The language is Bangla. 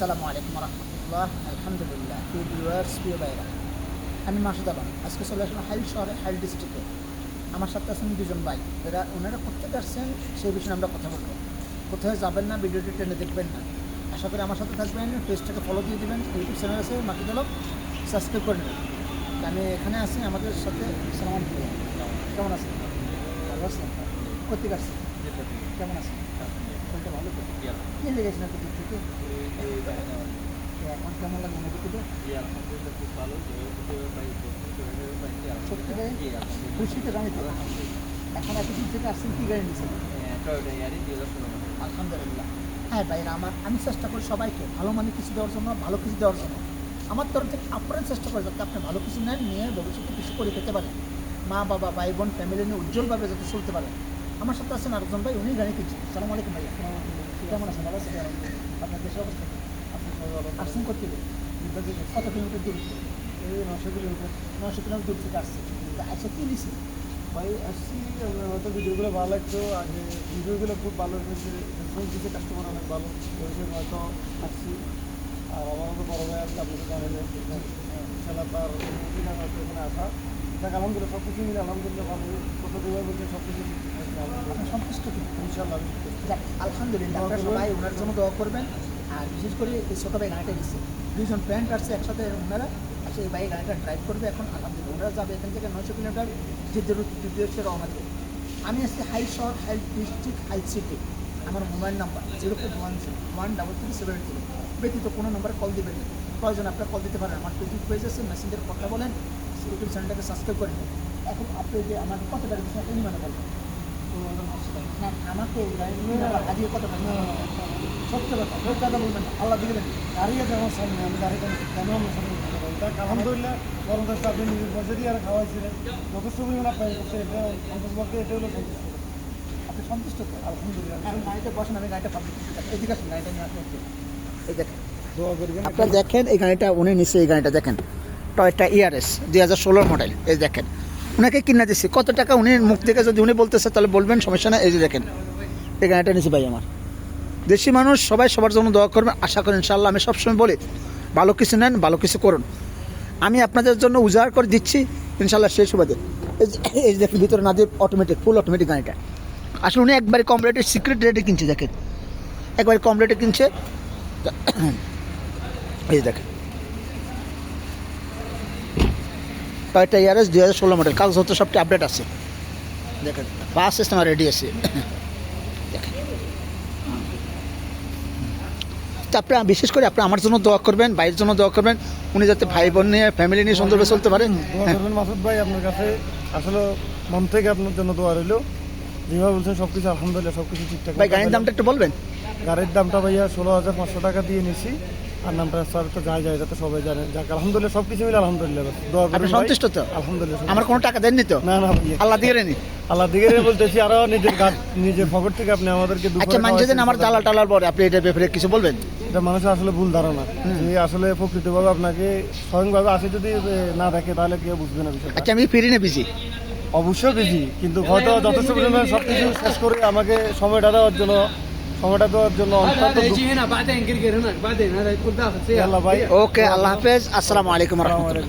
আসসালামু আলাইকুম রহমতুল্লাহ আলহামদুলিল্লাহ প্রিয় ভিউয়ার্স প্রিয় ভাইরা। আমি মাসুদ আলম আজকে চলে আসলাম হাইল শহরে হাইল ডিস্ট্রিক্টে আমার সাথে আছেন দুজন ভাই এরা ওনারা কোথেকে আসছেন সেই বিষয়ে আমরা কথা বলব। কোথায় যাবেন না ভিডিওটি টেনে দেখবেন না। আশা করি আমার সাথে থাকবেন পেজটাকে ফলো দিয়ে দেবেন ইউটিউব চ্যানেল আছে মাসুদ আলম সাবস্ক্রাইব করে নেবেন। আমি এখানে আছি আমাদের সাথে সালাম কেমন আছেন? ভালো আছেন? কোথেকে আসছেন? কেমন আছেন? কি থেকে। তো এখন কেমন লাগে অনুভূতিটা সত্যি ভাই? খুশিতে জানি তো। এখন এত দূর থেকে আসছেন কি গাড়ি নিয়েছেন আলহামদুলিল্লাহ। হ্যাঁ ভাইরা আমার আমি চেষ্টা করি সবাইকে ভালো মানে কিছু দেওয়ার জন্য ভালো কিছু দেওয়ার জন্য। আমার তরফ থেকে আপনারা চেষ্টা করে যাতে আপনি ভালো কিছু নেন নিয়ে ভবিষ্যতে কিছু করে খেতে পারেন। মা বাবা ভাই বোন ফ্যামিলি নিয়ে উজ্জ্বলভাবে যাতে চলতে পারেন আমার সাথে আছেন আরেকজন ভাই উনি গাড়ি কিনছেন। সালাম আলাইকুম ভাই কেমন আছেন ভালো আছেন আপনার দেশের করতে কত কিলোমিটার দূর? এই নশো কিলোমিটার নশো কিলোমিটার থেকে আসছে কি নিছে ভাই আসছি হয়তো ভিডিওগুলো ভালো লাগতো আগে ভিডিওগুলো খুব ভালো হয়েছে রেসপন্স দিচ্ছে কাস্টমার অনেক ভালো ওই জন্য হয়তো আসছি আর আমার মতো বড় ভাই আছে আপনাদের জানেন খেলা তার এখানে আসা দেখ আলহামদুলিল্লাহ সব কিছু মিলে আলহামদুলিল্লাহ ভালো কত দুবার বলছে সব কিছু সন্তুষ্ট ইনশাল্লাহ যাক আলহামদুলিল্লাহ আপনারা সবাই ওনার জন্য দোয়া করবেন। আর বিশেষ করে এই ছোটো ভাই গাড়িটা দিচ্ছে দুইজন ফ্রেন্ড আসছে একসাথে ওনারা আসে এই ভাই গাড়িটা ড্রাইভ করবে এখন। আলহামদুলিল্লাহ ওনারা যাবে এখান থেকে নয়শো কিলোমিটার জিদ্দের উদ্দেশ্যে রওনা দেবে। আমি আসছি হাই শহর হাই ডিস্ট্রিক্ট হাই সিটি। আমার mobile number zero four one zero one double three seven zero. ব্যতীত কোনো নাম্বারে কল দেবেন না। প্রয়োজন আপনারা কল দিতে পারেন। আমার ফেসবুক পেজ আছে মেসেঞ্জারে কথা বলেন। ইউটিউব চ্যানেলটাকে সাবস্ক্রাইব করে নেন এখন আপনি যে আমাকে কত টাকা দিচ্ছেন আপনি মানে বলবেন না আমাকে কত টাকা সত্য কথা সত্য কথা বলবেন আল্লাহ গাড়ি আছে আমার সামনে আমি গাড়ি কেন আমার সামনে আলহামদুলিল্লাহ আপনি নিজের আর খাওয়াইছিলেন যথেষ্ট পরিমাণ আপনার এটা অন্তত পক্ষে এটা হলো সন্তুষ্ট আপনি সন্তুষ্ট আলহামদুলিল্লাহ। এখন গাড়িতে বসেন আমি গাড়িটা পাবলিক এদিকে আসুন গাড়িটা নিয়ে আসুন। এই দেখেন। আপনারা দেখেন এই গাড়িটা উনি নিচ্ছে এই গাড়িটা দেখেন। টয়টা ইয়ারএস দুই হাজার ষোলোর মডেল এই দেখেন। ওনাকে কিনে দিচ্ছি কত টাকা উনি মুখ থেকে যদি উনি বলতেছে, তাহলে বলবেন, সমস্যা না এই যে দেখেন, এই গানটা নিচ্ছি ভাই আমার। দেশি মানুষ, সবাই সবার জন্য দোয়া করবেন। আশা করেন ইনশাল্লাহ আমি সবসময় বলি, ভালো কিছু নেন, ভালো কিছু করুন। আমি আপনাদের জন্য উজাড় করে দিচ্ছি ইনশাল্লাহ সেই সুবাদে এই দেখেন, ভিতরে না দিয়ে অটোমেটিক ফুল অটোমেটিক গাড়িটা। আসলে উনি একবারে কম রেটে সিক্রেট রেটে কিনছে, দেখেন। একবারে কম রেটে কিনছে। এই দেখেন টয়টা ইয়ারএস দুই হাজার ষোলো মডেল কাগজপত্র সবটি আপডেট আছে। দেখেন বাস সিস্টেম রেডি আছে। দেখেন। তো আপনি বিশেষ করে আপনি আমার জন্য দোয়া করবেন ভাইয়ের জন্য দোয়া করবেন। উনি যাতে ভাই বোন নিয়ে ফ্যামিলি নিয়ে সুন্দরভাবে চলতে পারেন করবেন মাসুদ ভাই আপনার কাছে আসলে মন থেকে আপনার জন্য দোয়া রইল। যেভাবে বলছেন সব কিছু আলহামদুলিল্লাহ সব কিছু ঠিকঠাক ভাই গাড়ির দামটা একটু বলবেন? গাড়ির দামটা ভাইয়া ষোলো হাজার পাঁচশো টাকা দিয়ে নিছি। আর নামটা স্যার তো যায় সবাই জানে। যাক আলহামদুলিল্লাহ সব কিছু মিলে আলহামদুলিল্লাহ দোয়া সন্তুষ্ট তো? আলহামদুলিল্লাহ আমার কোনো টাকা দেননি তো? না না আল্লাহ দিয়ে রেনি। আল্লাহ দিকে বলতেছি আরও নিজের গাছ নিজের পকেট থেকে আপনি আমাদেরকে আচ্ছা মানুষ যদি আমার দালাল টালাল পরে আপনি এটা ব্যাপারে কিছু বলবেন? এটা মানুষের আসলে ভুল ধারণা। যে আসলে প্রকৃতভাবে আপনাকে স্বয়ংভাবে আসে যদি না দেখে তাহলে কেউ বুঝবে না বিষয়টা। আচ্ছা আমি ফিরি না বিজি অবশ্যই বেশি কিন্তু হয়তো যথেষ্ট পরিমাণে সব কিছু শেষ করে আমাকে সময়টা দেওয়ার জন্য সময়টা দেওয়ার জন্য ওকে আল্লাহ হাফেজ আসসালামু আলাইকুম রহমতুল্লাহ।